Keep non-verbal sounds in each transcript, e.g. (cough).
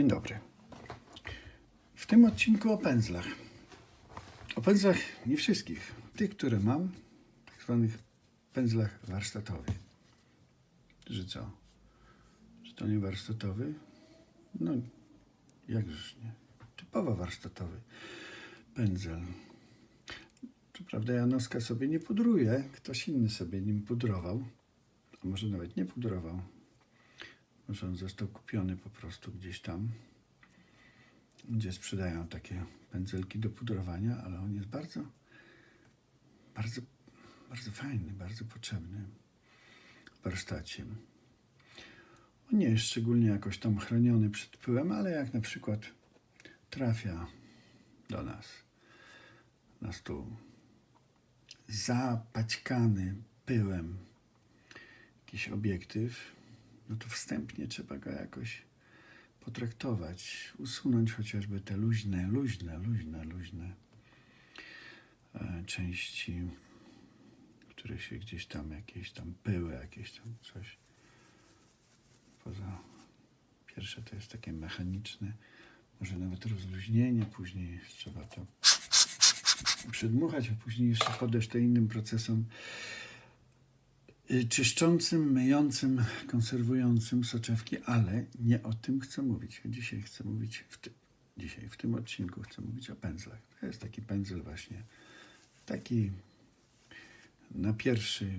Dzień dobry. W tym odcinku o pędzlach. O pędzlach nie wszystkich. Tych, które mam, tak zwanych pędzlach warsztatowych. Że co? Że to nie warsztatowy? No, jakżeż nie. Typowo warsztatowy pędzel. Co prawda ja noska sobie nie pudruję, ktoś inny sobie nim pudrował. A może nawet nie pudrował. Może on został kupiony po prostu gdzieś tam, gdzie sprzedają takie pędzelki do pudrowania, ale on jest bardzo, bardzo, bardzo fajny, bardzo potrzebny w warsztacie. On nie jest szczególnie jakoś tam chroniony przed pyłem, ale jak na przykład trafia do nas na stół zapaćkany pyłem jakiś obiektyw, no to wstępnie trzeba go jakoś potraktować, usunąć chociażby te luźne, luźne, luźne, luźne e, części, które się gdzieś tam, jakieś tam pyły, jakieś tam coś. Poza pierwsze to jest takie mechaniczne, może nawet rozluźnienie, później trzeba to przedmuchać, a później jeszcze podejść to innym procesom czyszczącym, myjącym, konserwującym soczewki, ale nie o tym chcę mówić. Dzisiaj chcę mówić, w ty, dzisiaj w tym odcinku chcę mówić o pędzlach. To jest taki pędzel właśnie, taki na pierwszy,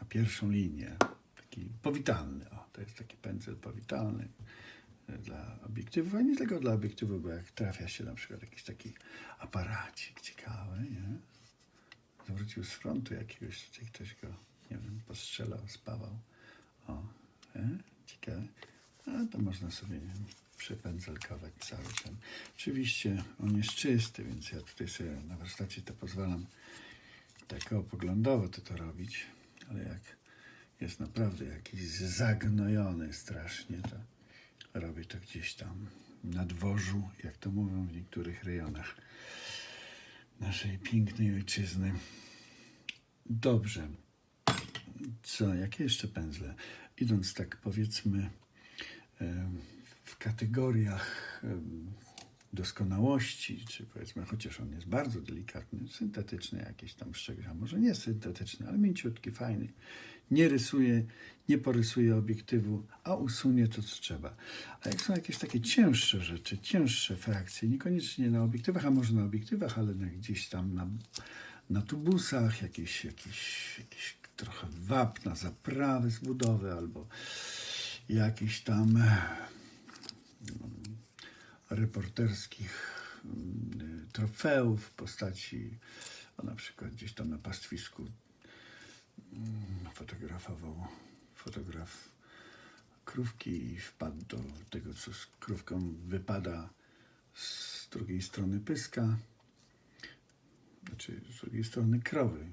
na pierwszą linię, taki powitalny. O, to jest taki pędzel powitalny y, dla obiektywów, a nie tylko dla obiektywów, bo jak trafia się na przykład jakiś taki aparacik ciekawy, nie? zwrócił z frontu jakiegoś, ktoś go, nie wiem, postrzelał, spawał. O, nie? ciekawe. A to można sobie przypędzelkować cały ten. Oczywiście on jest czysty, więc ja tutaj sobie na warsztacie to pozwalam tak poglądowo to, to robić, ale jak jest naprawdę jakiś zagnojony strasznie, to robię to gdzieś tam na dworzu, jak to mówią w niektórych rejonach naszej pięknej ojczyzny. Dobrze. Co, jakie jeszcze pędzle? Idąc tak powiedzmy em, w kategoriach em, doskonałości, czy powiedzmy, chociaż on jest bardzo delikatny, syntetyczny jakiś tam szczegół, a może nie syntetyczny, ale mięciutki, fajny. Nie rysuje, nie porysuje obiektywu, a usunie to, co trzeba. A jak są jakieś takie cięższe rzeczy, cięższe frakcje, niekoniecznie na obiektywach, a może na obiektywach, ale na, gdzieś tam na, na tubusach, jakieś, jakieś, jakieś trochę wapna, zaprawy z budowy, albo jakiś tam reporterskich mm, trofeów w postaci, na przykład gdzieś tam na pastwisku mm, fotografował fotograf krówki i wpadł do tego, co z krówką wypada z drugiej strony pyska, znaczy z drugiej strony krowy.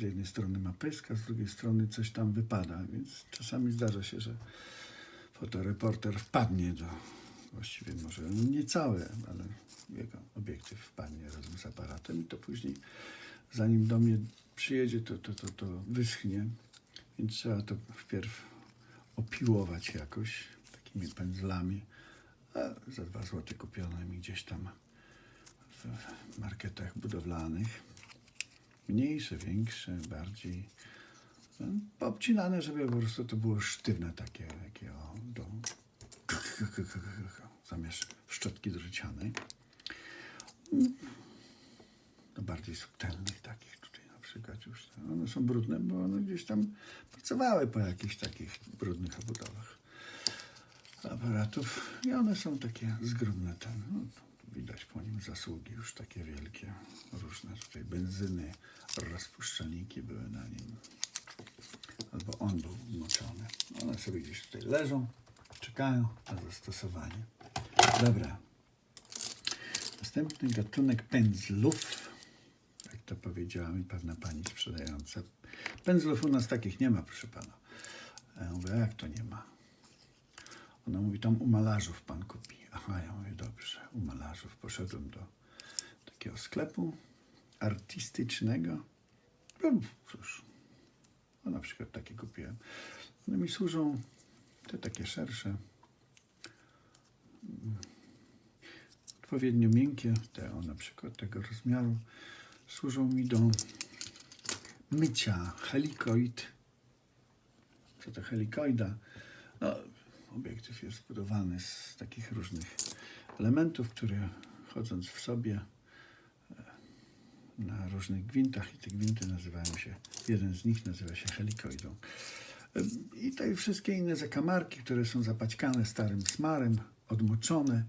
Z jednej strony ma pyska, z drugiej strony coś tam wypada, więc czasami zdarza się, że fotoreporter wpadnie do, właściwie może nie całe, ale jego obiektyw wpadnie razem z aparatem i to później, zanim do mnie przyjedzie, to, to, to, to wyschnie, więc trzeba to wpierw opiłować jakoś takimi pędzlami, a za dwa złote kupione mi gdzieś tam w marketach budowlanych. Mniejsze, większe, bardziej poobcinane, żeby po prostu to było sztywne takie, takie o, do (laughs) zamiast szczotki drocianej. Do bardziej subtelnych takich tutaj na przykład już. One są brudne, bo one gdzieś tam pracowały po jakichś takich brudnych obudowach aparatów i one są takie zgrubne. Ten, no, widać po nim zasługi już takie wielkie, różne tutaj benzyny, rozpuszczalniki były na nim. Albo on był moczony. One sobie gdzieś tutaj leżą, czekają na zastosowanie. Dobra. Następny gatunek pędzlów. Jak to powiedziała mi pewna pani sprzedająca. Pędzlów u nas takich nie ma, proszę pana. Ja mówię, jak to nie ma? Ona mówi, tam u malarzów pan kupi. Aha, ja mówię, dobrze, u malarzów. Poszedłem do takiego sklepu artystycznego. No, cóż, no, na przykład takie kupiłem. One mi służą, te takie szersze, odpowiednio miękkie, te o na przykład tego rozmiaru, służą mi do mycia helikoid. Co to helikoida? No, obiektyw jest zbudowany z takich różnych elementów, które chodząc w sobie e, na różnych gwintach i te gwinty nazywają się, jeden z nich nazywa się helikoidą. E, I te wszystkie inne zakamarki, które są zapaćkane starym smarem, odmoczone.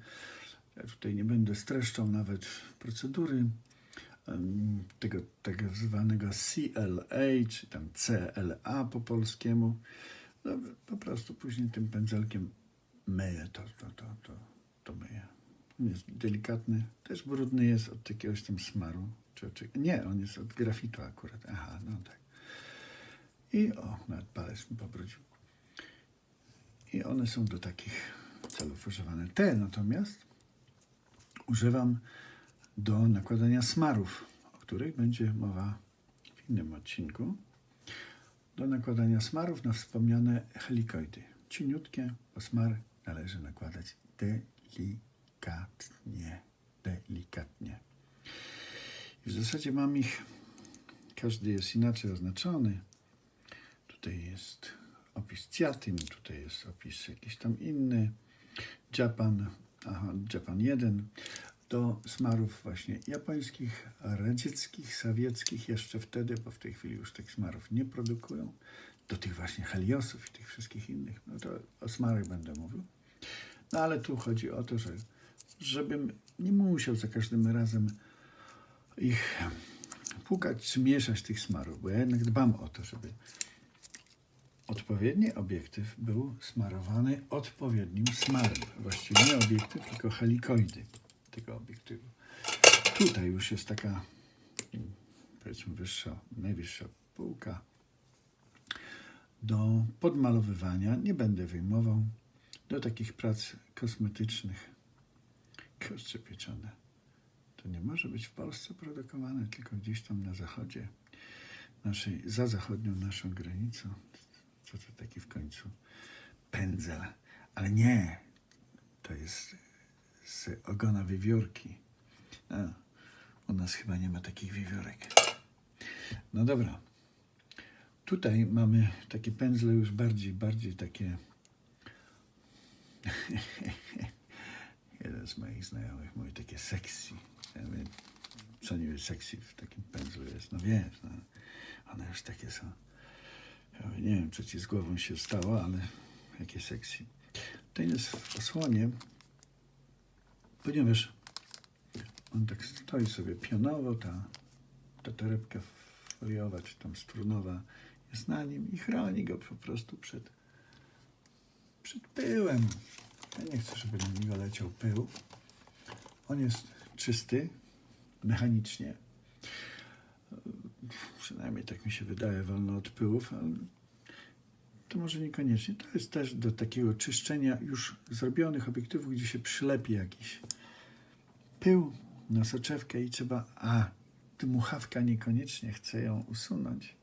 Ja tutaj nie będę streszczał nawet procedury tego tego zwanego CLA, czy tam CLA po polskiemu. No, po prostu później tym pędzelkiem myję to, to, to, to, to myję. On jest delikatny, też brudny jest od jakiegoś tam smaru. Czy, czy, nie, on jest od grafitu akurat. Aha, no tak. I o, nawet palec mi pobrudził. I one są do takich celów używane. Te natomiast używam do nakładania smarów, o których będzie mowa w innym odcinku. Do nakładania smarów na wspomniane helikoidy. Cieniutkie, bo smar należy nakładać delikatnie. Delikatnie. I w zasadzie mam ich, każdy jest inaczej oznaczony. Tutaj jest opis Ciatym, tutaj jest opis jakiś tam inny. Japan, aha, Japan 1 do smarów właśnie japońskich, radzieckich, sowieckich jeszcze wtedy, bo w tej chwili już tych smarów nie produkują, do tych właśnie heliosów i tych wszystkich innych. No to o smarach będę mówił. No ale tu chodzi o to, że żebym nie musiał za każdym razem ich płukać czy mieszać tych smarów, bo ja jednak dbam o to, żeby odpowiedni obiektyw był smarowany odpowiednim smarem. Właściwie nie obiektyw, tylko helikoidy tego obiektywu. Tutaj już jest taka, mm, powiedzmy, wyższa, najwyższa półka do podmalowywania. Nie będę wyjmował do takich prac kosmetycznych. Kurczę pieczone. To nie może być w Polsce produkowane, tylko gdzieś tam na zachodzie naszej, za zachodnią naszą granicą. Co to taki w końcu? Pędzel. Ale nie, to jest z ogona wiewiórki. A, u nas chyba nie ma takich wiewiórek. No dobra. Tutaj mamy takie pędzle już bardziej, bardziej takie... (laughs) Jeden z moich znajomych mówi takie sexy. Ja mówię, co nie jest sexy w takim pędzlu jest? No wiesz, no, one już takie są. Ja mówię, nie wiem, co ci z głową się stało, ale jakie sexy. Ten jest w osłonie, ponieważ on tak stoi sobie pionowo, ta, ta torebka foliowa czy tam strunowa jest na nim i chroni go po prostu przed, przed pyłem. Ja nie chcę, żeby na niego leciał pył. On jest czysty, mechanicznie. Przynajmniej tak mi się wydaje, wolno od pyłów, to może niekoniecznie. To jest też do takiego czyszczenia już zrobionych obiektywów, gdzie się przylepi jakiś pył na soczewkę i trzeba, a dmuchawka niekoniecznie chce ją usunąć.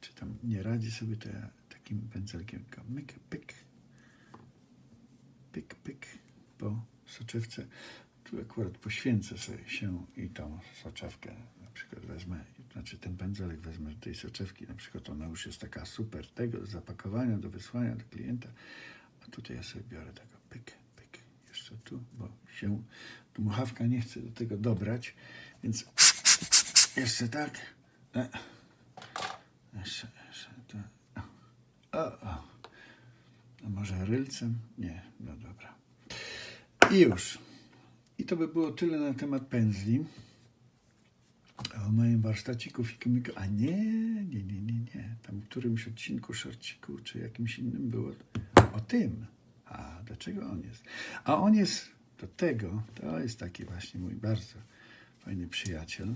Czy tam nie radzi sobie, to ja takim pędzelkiem tylko myk, pyk, pyk, pyk po soczewce. Tu akurat poświęcę sobie się i tą soczewkę przykład wezmę, znaczy ten pędzelek wezmę do tej soczewki, na przykład ona już jest taka super tego do zapakowania, do wysłania do klienta, a tutaj ja sobie biorę tego pyk, pyk, jeszcze tu, bo się dmuchawka nie chce do tego dobrać, więc jeszcze tak, e, jeszcze, jeszcze to, o, o. A może rylcem? Nie, no dobra. I już. I to by było tyle na temat pędzli. A o moim warsztaciku fikomiku. A nie, nie, nie, nie, nie. Tam w którymś odcinku szorciku, czy jakimś innym było o tym. A dlaczego on jest? A on jest do tego, to jest taki właśnie mój bardzo fajny przyjaciel,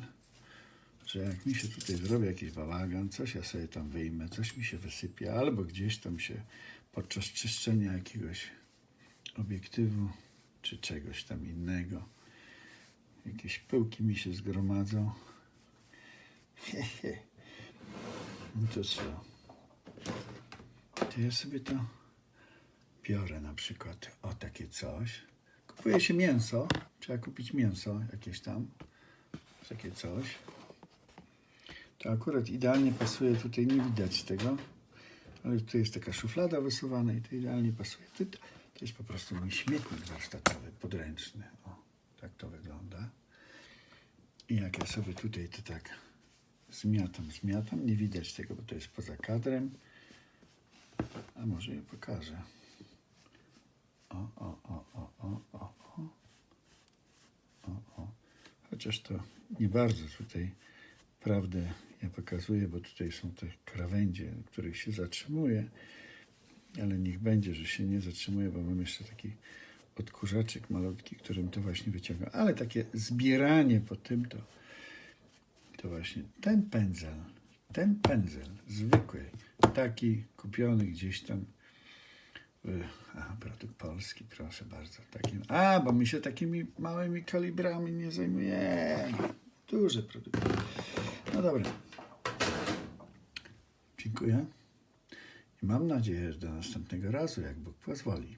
że jak mi się tutaj zrobi jakiś bałagan, coś ja sobie tam wyjmę, coś mi się wysypie, albo gdzieś tam się podczas czyszczenia jakiegoś obiektywu czy czegoś tam innego. Jakieś pyłki mi się zgromadzą. No to co? To ja sobie to biorę na przykład o takie coś. kupuje się mięso, trzeba kupić mięso jakieś tam, takie coś. To akurat idealnie pasuje, tutaj nie widać tego, ale tu jest taka szuflada wysuwana i to idealnie pasuje. To jest po prostu mój śmietnik warsztatowy, podręczny. O, tak to wygląda. I jak ja sobie tutaj to tak zmiatam, zmiatam, nie widać tego, bo to jest poza kadrem. A może je pokażę. O, o, o, o, o, o, o. O, o. Chociaż to nie bardzo tutaj prawdę ja pokazuję, bo tutaj są te krawędzie, których się zatrzymuje. Ale niech będzie, że się nie zatrzymuje, bo mam jeszcze taki odkurzaczek malutki, którym to właśnie wyciągam. Ale takie zbieranie po tym to, to właśnie ten pędzel, ten pędzel zwykły, taki kupiony gdzieś tam y, a, produkt polski, proszę bardzo. Takim, a, bo my się takimi małymi kalibrami nie zajmujemy. Duże produkty. No dobra. Dziękuję. I mam nadzieję, że do następnego razu, jak Bóg pozwoli.